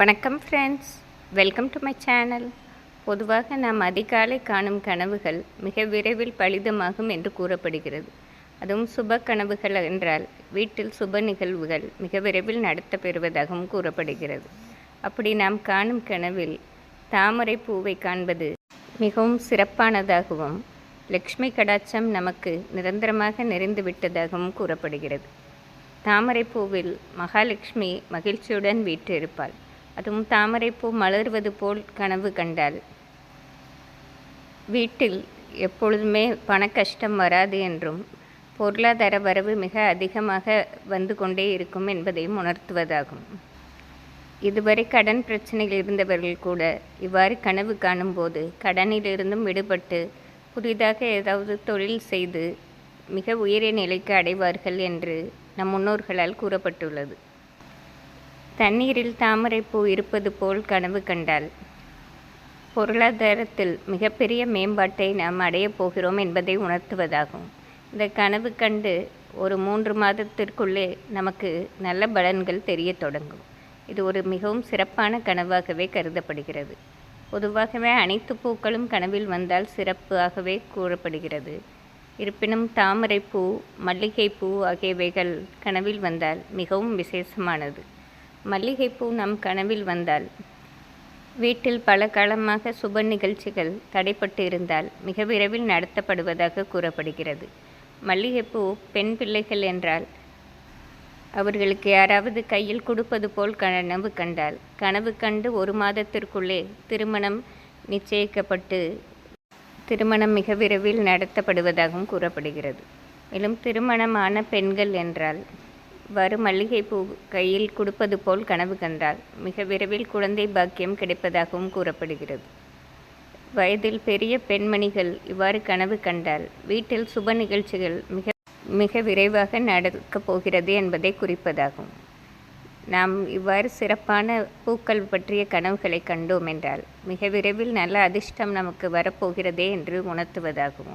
வணக்கம் friends welcome to my channel பொதுவாக நாம் அதிகாலை காணும் கனவுகள் மிக விரைவில் பலிதமாகும் என்று கூறப்படுகிறது. அதுவும் சுப கனவுகள் என்றால் வீட்டில் சுப நிகழ்வுகள் மிக விரைவில் நடத்த பெறுவதாகவும் கூறப்படுகிறது. அப்படி நாம் காணும் கனவில் தாமரை பூவை காண்பது மிகவும் சிறப்பானதாகவும் லக்ஷ்மி கடாட்சம் நமக்கு நிரந்தரமாக நிறைந்து விட்டதாகவும் கூறப்படுகிறது. தாமரைப்பூவில் மகாலட்சுமி மகிழ்ச்சியுடன் வீற்றிருப்பாள். அதுவும் தாமரைப்பூ மலர்வது போல் கனவு கண்டால் வீட்டில் எப்பொழுதுமே பண கஷ்டம் வராது என்றும் பொருளாதார வரவு மிக அதிகமாக வந்து கொண்டே இருக்கும் என்பதையும் உணர்த்துவதாகும். இதுவரை கடன் பிரச்சனையில் இருந்தவர்கள் கூட இவ்வாறு கனவு காணும்போது கடனிலிருந்தும் விடுபட்டு புதிதாக ஏதாவது தொழில் செய்து மிக உயரிய நிலைக்கு அடைவார்கள் என்று நம் முன்னோர்களால் கூறப்பட்டுள்ளது. தண்ணீரில் தாமரைப்பூ இருப்பது போல் கனவு கண்டால் பொருளாதாரத்தில் மிகப்பெரிய மேம்பாட்டை நாம் அடையப் போகிறோம் என்பதை உணர்த்துவதாகும். இந்த கனவு கண்டு ஒரு மூன்று மாதத்திற்குள்ளே நமக்கு நல்ல பலன்கள் தெரியத் தொடங்கும். இது ஒரு மிகவும் சிறப்பான கனவாகவே கருதப்படுகிறது. பொதுவாகவே அனைத்து பூக்களும் கனவில் வந்தால் சிறப்பாகவே கூறப்படுகிறது. இருப்பினும் தாமரைப்பூ மல்லிகைப்பூ ஆகியவைகள் கனவில் வந்தால் மிகவும் விசேஷமானது. மல்லிகைப்பூ நம் கனவில் வந்தால். வீட்டில் பல காலமாக சுப நிகழ்ச்சிகள் தடைப்பட்டு இருந்தால் மிக விரைவில் நடத்தப்படுவதாக கூறப்படுகிறது. மல்லிகைப்பூ பெண் பிள்ளைகள் என்றால் அவர்களுக்கு யாராவது கையில் கொடுப்பது போல் கனவு கண்டால். கனவு கண்டு ஒரு மாதத்திற்குள்ளே திருமணம் நிச்சயிக்கப்பட்டு திருமணம் மிக விரைவில் நடத்தப்படுவதாகவும் கூறப்படுகிறது. மேலும் திருமணமான பெண்கள் என்றால் வரும் மல்லிகைப்பூ கையில் கொடுப்பது போல் கனவு கண்டால் மிக விரைவில் குழந்தை பாக்கியம் கிடைப்பதாகவும் கூறப்படுகிறது. வயதில் பெரிய பெண்மணிகள் இவ்வாறு கனவு கண்டால் வீட்டில் சுப நிகழ்ச்சிகள் மிக மிக விரைவாக நடக்கப் போகிறது என்பதை குறிப்பதாகும். நாம் இவ்வாறு சிறப்பான பூக்கள் பற்றிய கனவுகளை கண்டோம் என்றால் மிக விரைவில் நல்ல அதிர்ஷ்டம் நமக்கு வரப்போகிறதே என்று உணர்த்துவதாகும்.